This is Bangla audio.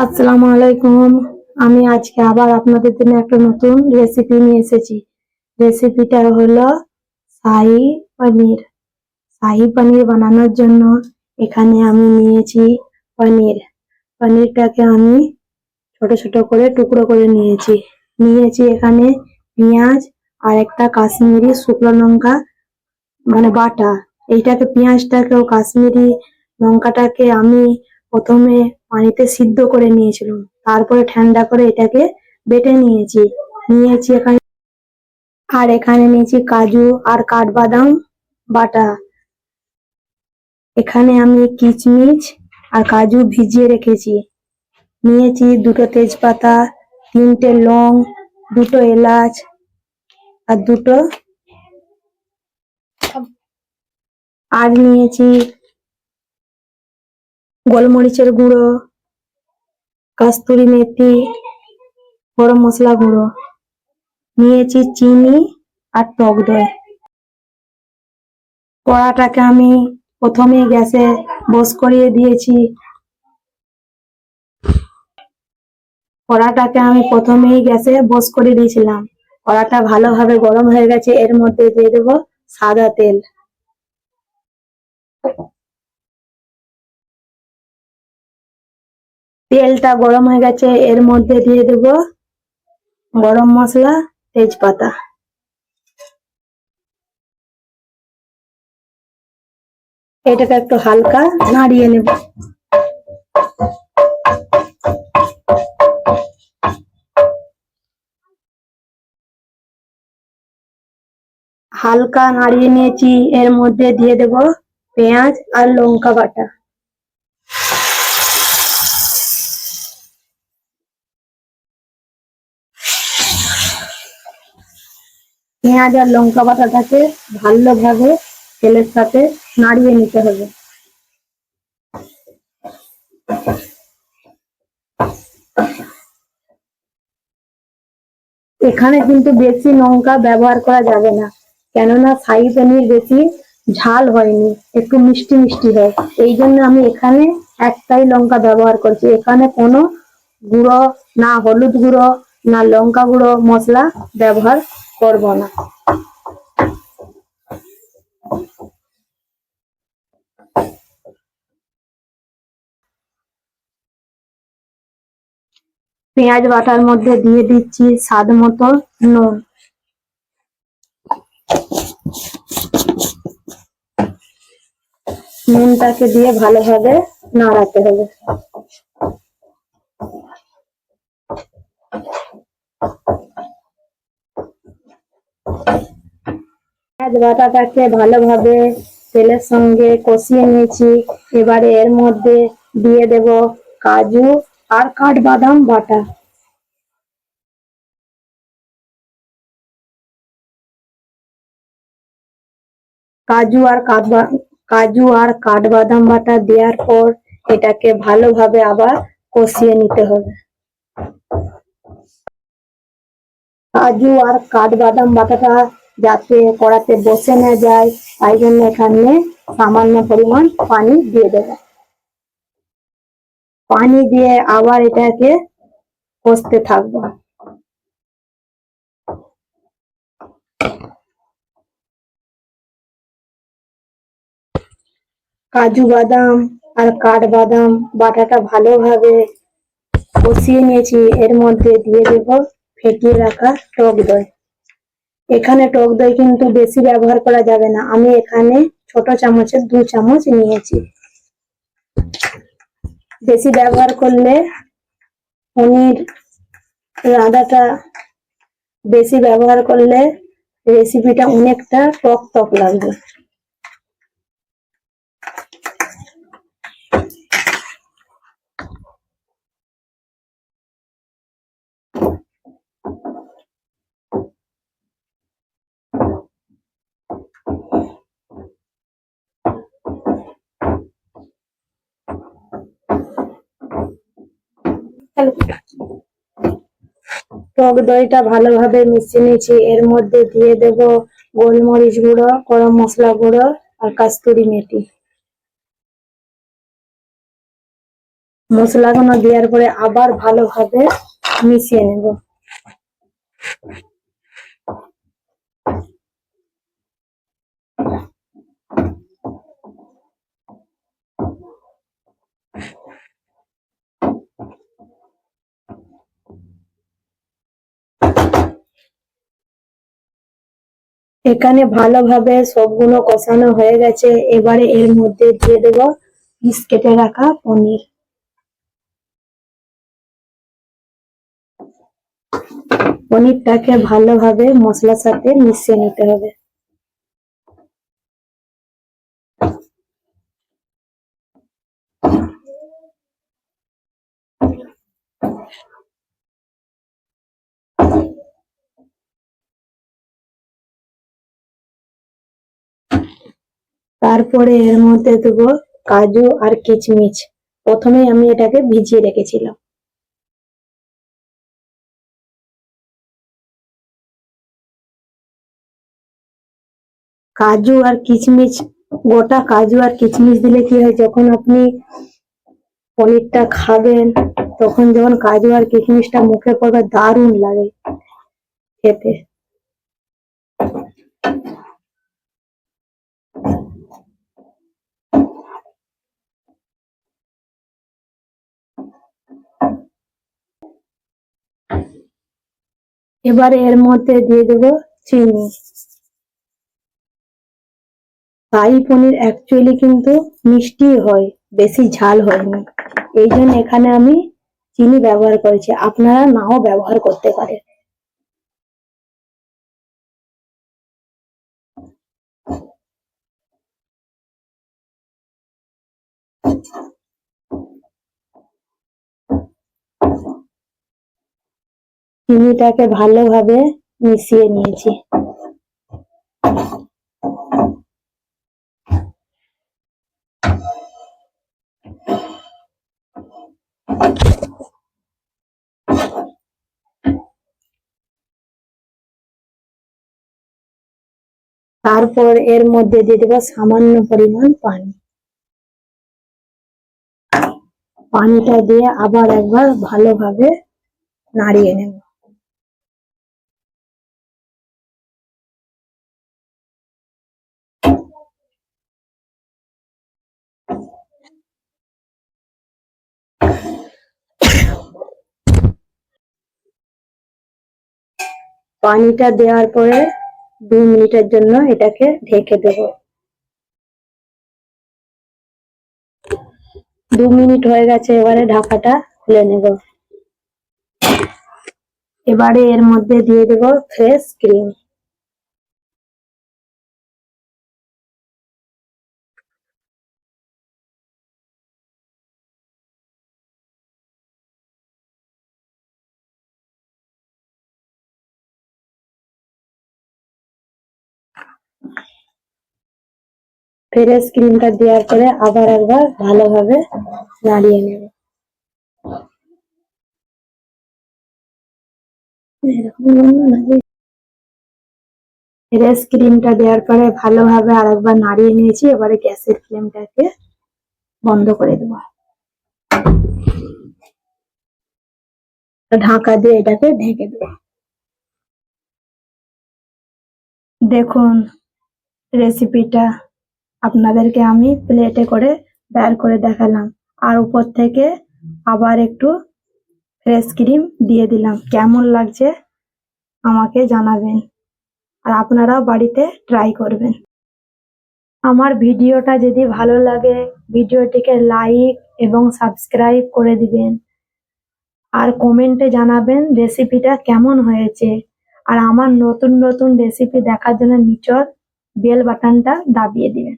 আসসালামু আলাইকুম। আমি আজকে আবার আপনাদের জন্য একটা নতুন রেসিপি নিয়ে এসেছি। রেসিপিটা হলো শাহি পনির। শাহি পনির বানানোর জন্য এখানে আমি নিয়েছি পনির। পনিরটাকে আমি ছোট ছোট করে টুকরো করে নিয়েছি। নিয়েছি এখানে পেঁয়াজ আর একটা কাশ্মীরি শুকনো লঙ্কা মানে বাটা। এইটাকে পেঁয়াজটাকে ও কাশ্মীরি লঙ্কাটাকে আমি প্রথমে পানিতে সিদ্ধ করে নিয়েছিলাম। তারপরে ঠান্ডা করে এটাকে বেটে নিয়েছি। নিয়েছি এখানে আর এখানে নিয়েছি কাজু আর কাঠবাদাম বাটা। এখানে আমি কিচমিচ আর কাজু ভিজিয়ে রেখেছি। নিয়েছি দুটো তেজপাতা, তিনটে লং, দুটো এলাচ আর দুটো আর নিয়েছি গোলমরিচের গুঁড়ো, কাস্তুরি মেথি, গরম মশলা গুঁড়ো। নিয়েছি চিনি আর টক দই। কড়াটাকে আমি প্রথমে গ্যাসে বস করিয়ে দিয়েছি। কড়াটাকে আমি প্রথমেই গ্যাসে বস করে দিয়েছিলাম। কড়াটা ভালোভাবে গরম হয়ে গেছে, এর মধ্যে দিয়ে দেবো সাদা তেল। তেলটা গরম হয়ে গেছে, এর মধ্যে দিয়ে দেব গরম মশলা, তেজপাতা। এটাকে একটু হালকা নাড়িয়ে নেব। হালকা নাড়িয়ে নিয়েছি, এর মধ্যে দিয়ে দেব পেঁয়াজ আর লঙ্কা বাটা। পেঁয়াজ আর লঙ্কা বাটাটাকে ভালোভাবে তেলের সাথে নাড়িয়ে নিতে হবে। এখানে কিন্তু বেশি লঙ্কা ব্যবহার করা যাবে না, কেননা সাই পনির বেশি ঝাল হয়নি, একটু মিষ্টি মিষ্টি হয়। এই জন্য আমি এখানে একটাই লঙ্কা ব্যবহার করছি। এখানে কোনো গুঁড়ো না হলুদ গুঁড়ো না লঙ্কা গুঁড়ো মশলা ব্যবহার করব না। পেঁয়াজ বাটার মধ্যে দিয়ে দিচ্ছি স্বাদ মতো নুন। নুনটাকে দিয়ে ভালোভাবে নাড়াতে হবে। পেঁয়াজ বাটাটাকে ভালোভাবে তেলের সঙ্গে কষিয়ে নিয়েছি। এবারে এর মধ্যে দিয়ে দেব কাজু আর কাঠবাদাম বাটা। কাজু আর কাজু আর কাঠবাদাম বাটা দেওয়ার পর এটাকে ভালোভাবে আবার কষিয়ে নিতে হবে। কাজু আর কাঠবাদাম বাটাটা যাতে কড়াতে বসে না যায়, তাই জন্য এখানে সামান্য পরিমাণ পানি দিয়ে দেবে। পানি দিয়ে আবার এটাকে কষতে থাকব। কাজু বাদাম আর কাঠবাদাম বাটাটা ভালোভাবে কষিয়ে নিয়েছি, এর মধ্যে দিয়ে দেব, ফেটিয়ে রাখা টক দই। এখানে টক দই কিন্তু বেশি ব্যবহার করা যাবে না। আমি এখানে ছোট চামচের দু চামচ নিয়েছি। বেশি ব্যবহার করলে পনির রাঁধাটা বেশি ব্যবহার করলে রেসিপিটা অনেকটা টক টক লাগবে। টক দইটা ভালোভাবে মিশিয়ে নিয়েছি। এর মধ্যে দিয়ে দেব গোলমরিচ গুঁড়ো, গরম মশলা গুঁড়ো আর কাস্তুরি মেথি। মশলাগুলো দেওয়ার পরে আবার ভালোভাবে মিশিয়ে নেব। এখানে ভালোভাবে সবগুলো কষানো হয়ে গেছে। এবারে এর মধ্যে দিয়ে দেব পিস কেটে রাখা পনির। পনিরটাকে ভালোভাবে মশলার সাথে মিশিয়ে নিতে হবে। তারপরে এর মধ্যে দেবো কাজু আর কিচমিচ। প্রথমে আমি এটাকে ভিজিয়ে রেখেছিলাম। কাজু আর কিচমিচ, গোটা কাজু আর কিচমিচ দিলে কি হয়, যখন আপনি পনিরটা খাবেন, তখন যখন কাজু আর কিচমিচটা মুখে পড়বে, দারুণ লাগে খেতে। এবারে এর মধ্যে দিয়ে দেব চিনি। পাই পনির অ্যাকচুয়ালি কিন্তু মিষ্টি হয়, বেশি ঝাল হয় না এই জন্য এখানে আমি চিনি ব্যবহার করেছি। আপনারা নাও ব্যবহার করতে পারেন। চিনিটাকে ভালোভাবে মিশিয়ে নিয়েছি। তারপর এর মধ্যে দিয়ে দেবো সামান্য পরিমাণ পানি। পানিটা দিয়ে আবার একবার ভালোভাবে নাড়িয়ে নেব। পানিটা দেওয়ার পরে দু মিনিটের জন্য এটাকে ঢেকে দেব। দু মিনিট হয়ে গেছে, এবারে ঢাকাটা খুলে নেব। এবারে এর মধ্যে দিয়ে দেব ফ্রেশ ক্রিম। ফ্রেশ ক্রিমটা দেওয়ার পরে আবার একবার ভালোভাবে নাড়িয়ে নেব। ফ্রেশ ক্রিমটা দেওয়ার পরে ভালোভাবে আরেকবার নাড়িয়ে নিয়েছি, এবারে গ্যাসের ফ্লেমটাকে বন্ধ করে দেবো। ঢাকা দিয়ে এটাকে ঢেকে দেবো। দেখুন রেসিপিটা আপনাদেরকে আমি প্লেটে করে বের করে দেখালাম। আর উপর থেকে আবার একটু ফ্রেশ ক্রিম দিয়ে দিলাম। কেমন লাগছে আমাকে জানাবেন। আর আপনারাও বাড়িতে ট্রাই করবেন। আমার ভিডিওটা যদি ভালো লাগে, ভিডিওটিকে লাইক এবং সাবস্ক্রাইব করে দিবেন। আর কমেন্টে জানাবেন রেসিপিটা কেমন হয়েছে। আর আমার নতুন নতুন রেসিপি দেখার জন্য নিচর বেল বাটনটা দাবিয়ে দিবেন